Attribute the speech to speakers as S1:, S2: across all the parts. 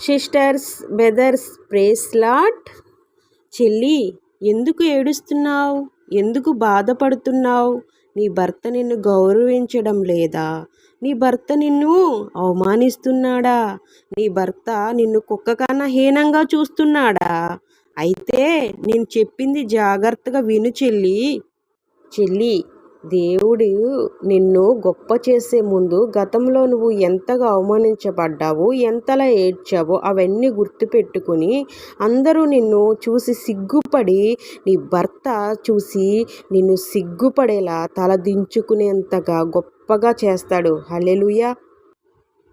S1: Sisters brothers ప్రేస్లాట్ చెల్లి ఎందుకు ఏడుస్తున్నావు? ఎందుకు బాధపడుతున్నావు? నీ భర్త నిన్ను గౌరవించడం లేదా? నీ భర్త నిన్ను అవమానిస్తున్నాడా? నీ భర్త నిన్ను కుక్క కన్నా హీనంగా చూస్తున్నాడా? అయితే నేను చెప్పింది జాగ్రత్తగా విను చెల్లి. చెల్లి దేవుడు నిన్ను గొప్ప చేసే ముందు గతంలో నువ్వు ఎంతగా అవమానించబడ్డావు ఎంతలా ఏడ్చావో అవన్నీ గుర్తుపెట్టుకుని అందరూ నిన్ను చూసి సిగ్గుపడి నీ భర్త చూసి నిన్ను సిగ్గుపడేలా తలదించుకునేంతగా గొప్పగా చేస్తాడు. హలెలుయా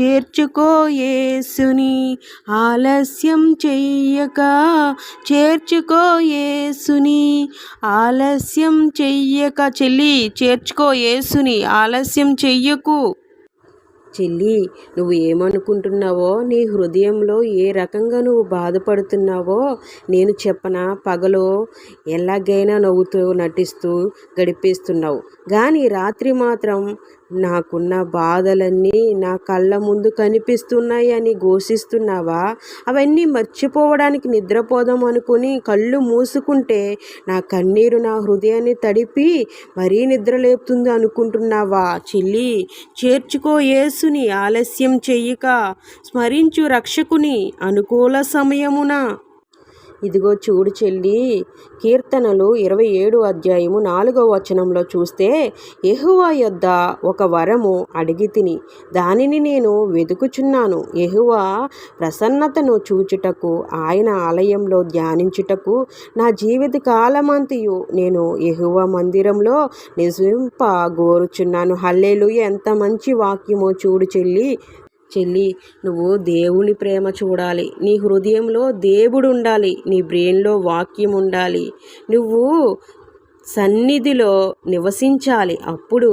S1: చేర్చుకో యేసుని. ఆలస్యం చెయ్యక చేర్చుకో యేసుని. ఆలస్యం చెయ్యక చెల్లి చేర్చుకో యేసుని. ఆలస్యం చెయ్యకు. చెల్లి నువ్వు ఏమనుకుంటున్నావో నీ హృదయంలో ఏ రకంగా నువ్వు బాధపడుతున్నావో నేను చెప్పనా? పగలో ఎలాగైనా నవ్వుతూ నటిస్తూ గడిపేస్తున్నావు. కానీ రాత్రి మాత్రం నాకున్న బాధలన్నీ నా కళ్ళ ముందు కనిపిస్తున్నాయి అని ఘోషిస్తున్నావా? అవన్నీ మర్చిపోవడానికి నిద్రపోదాం అనుకుని కళ్ళు మూసుకుంటే నా కన్నీరు నా హృదయాన్ని తడిపి మరీ నిద్రలేపుతుంది అనుకుంటున్నావా? చెల్లి చేర్చుకో యేసుని ఆలస్యం చెయ్యక స్మరించు రక్షకుని అనుకూల సమయమున. ఇదిగో చూడు చెల్లి కీర్తనలు ఇరవై ఏడు అధ్యాయము నాలుగవ వచనంలో చూస్తే ఎహువా యొద్ద ఒక వరము అడిగి తిని దానిని నేను వెతుకుచున్నాను ఎహువా ప్రసన్నతను చూచుటకు ఆయన ఆలయంలో ధ్యానించుటకు నా జీవిత కాలమంతియు నేను ఎహువా మందిరంలో నిజంప గోరుచున్నాను. హల్లేలు ఎంత మంచి వాక్యమో చూడు చెల్లి. చెల్లి నువ్వు దేవుని ప్రేమ చూడాలి. నీ హృదయంలో దేవుడు ఉండాలి నీ బ్రెయిన్లో వాక్యం ఉండాలి నువ్వు సన్నిధిలో నివసించాలి. అప్పుడు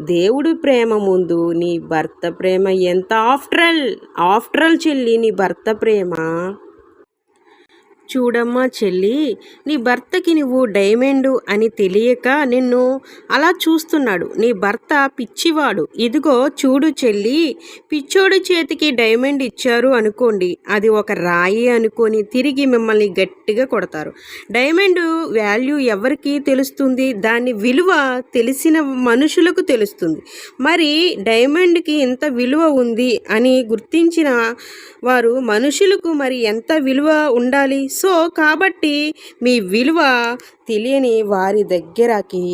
S1: దేవుడు ప్రేమ ముందు నీ భర్త ప్రేమ ఎంత ఆఫ్టరల్ ఆఫ్టరల్ చెల్లి నీ భర్త ప్రేమ చూడమ్మా చెల్లి నీ భర్తకి నువ్వు డైమండు అని తెలియక నిన్ను అలా చూస్తున్నాడు. నీ భర్త పిచ్చివాడు. ఇదిగో చూడు చెల్లి పిచ్చోడి చేతికి డైమండ్ ఇచ్చారు అనుకోండి. అది ఒక రాయి అనుకొని తిరిగి మిమ్మల్ని గట్టిగా కొడతారు. డైమండ్ వాల్యూ ఎవరికి తెలుస్తుంది? దాని విలువ తెలిసిన మనుషులకు తెలుస్తుంది. మరి డైమండ్కి ఎంత విలువ ఉంది అని గుర్తించిన వారు మనుషులకు మరి ఎంత విలువ ఉండాలి? సో కాబట్టి మీ విలువ తెలియని వారి దగ్గరకి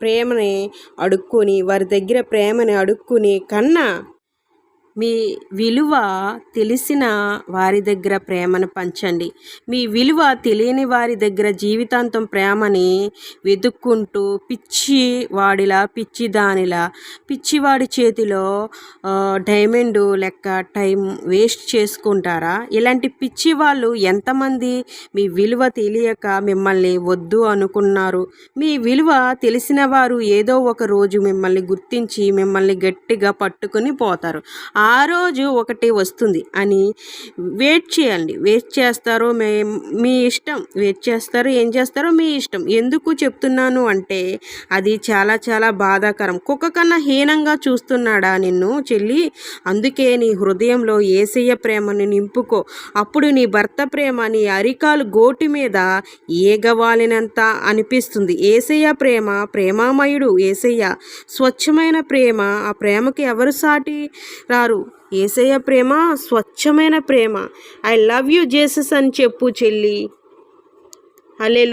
S1: ప్రేమని అడుక్కొని వారి దగ్గర ప్రేమని అడుక్కుని కన్నా మీ విలువ తెలిసిన వారి దగ్గర ప్రేమను పంచండి. మీ విలువ తెలియని వారి దగ్గర జీవితాంతం ప్రేమని వెతుక్కుంటూ పిచ్చి వాడిలా పిచ్చి దానిలా పిచ్చివాడి చేతిలో డైమండ్ లెక్క టైం వేస్ట్ చేసుకుంటారా? ఇలాంటి పిచ్చి వాళ్ళు ఎంతమంది మీ విలువ తెలియక మిమ్మల్ని వద్దు అనుకున్నారు. మీ విలువ తెలిసిన వారు ఏదో ఒక రోజు మిమ్మల్ని గుర్తించి మిమ్మల్ని గట్టిగా పట్టుకుని పోతారు. ఆ ఆ రోజు ఒకటి వస్తుంది అని వెయిట్ చేయండి. వెయిట్ చేస్తారో మే మీ ఇష్టం. వెయిట్ చేస్తారో ఏం చేస్తారో మీ ఇష్టం. ఎందుకు చెప్తున్నాను అంటే అది చాలా చాలా బాధాకరం. కుక్క కన్నా హీనంగా చూస్తున్నాడా నిన్ను చెల్లి? అందుకే నీ హృదయంలో ఏసయ్య ప్రేమను నింపుకో. అప్పుడు నీ భర్త ప్రేమ నీ అరికాలు గోటి మీద ఏగవాలినంత అనిపిస్తుంది. ఏసయ్య ప్రేమ ప్రేమామయుడు. ఏసయ్య స్వచ్ఛమైన ప్రేమ. ఆ ప్రేమకి ఎవరు సాటి రారు? ఏసయ్య ప్రేమ స్వచ్ఛమైన ప్రేమ. ఐ లవ్ యూ జేసస్ అని చెప్పు చెల్లి. హలే